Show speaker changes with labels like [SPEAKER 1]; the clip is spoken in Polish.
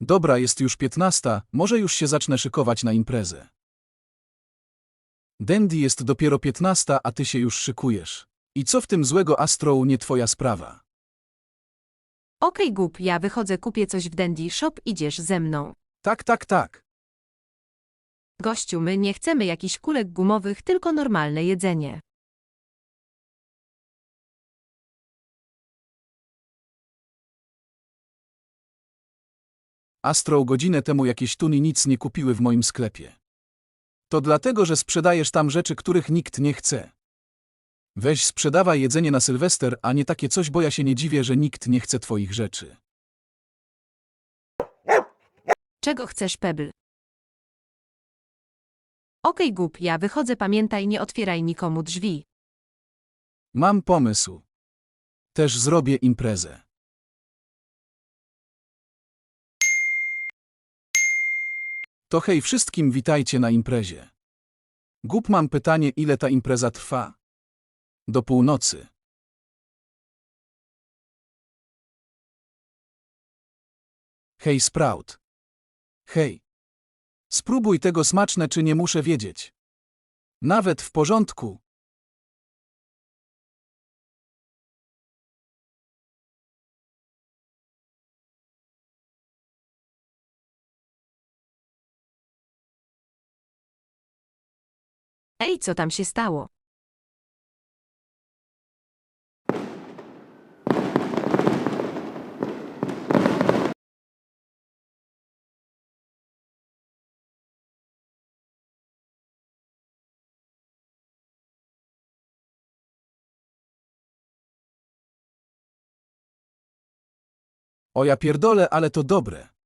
[SPEAKER 1] Dobra, jest już piętnasta, może już się zacznę szykować na imprezę. Dandy jest dopiero piętnasta, a ty się już szykujesz. I co w tym złego Astro nie twoja sprawa.
[SPEAKER 2] Okej, głup, ja wychodzę, kupię coś w Dandy Shop, idziesz ze mną.
[SPEAKER 1] Tak, tak, tak.
[SPEAKER 2] Gościu, my nie chcemy jakichś kulek gumowych, tylko normalne jedzenie.
[SPEAKER 1] Astro godzinę temu jakieś tuny nic nie kupiły w moim sklepie. To dlatego, że sprzedajesz tam rzeczy, których nikt nie chce. Weź sprzedawaj jedzenie na Sylwester, a nie takie coś, bo ja się nie dziwię, że nikt nie chce twoich rzeczy.
[SPEAKER 2] Czego chcesz, Pebble? Okej, głup, ja wychodzę, pamiętaj, nie otwieraj nikomu drzwi.
[SPEAKER 1] Mam pomysł. Też zrobię imprezę. To hej wszystkim, witajcie na imprezie. Gup mam pytanie, ile ta impreza trwa? Do północy. Hej Sprout. Hej. Spróbuj tego smaczne, czy nie muszę wiedzieć. Nawet w porządku.
[SPEAKER 2] Ej, co tam się stało?
[SPEAKER 1] O ja pierdolę, ale to dobre.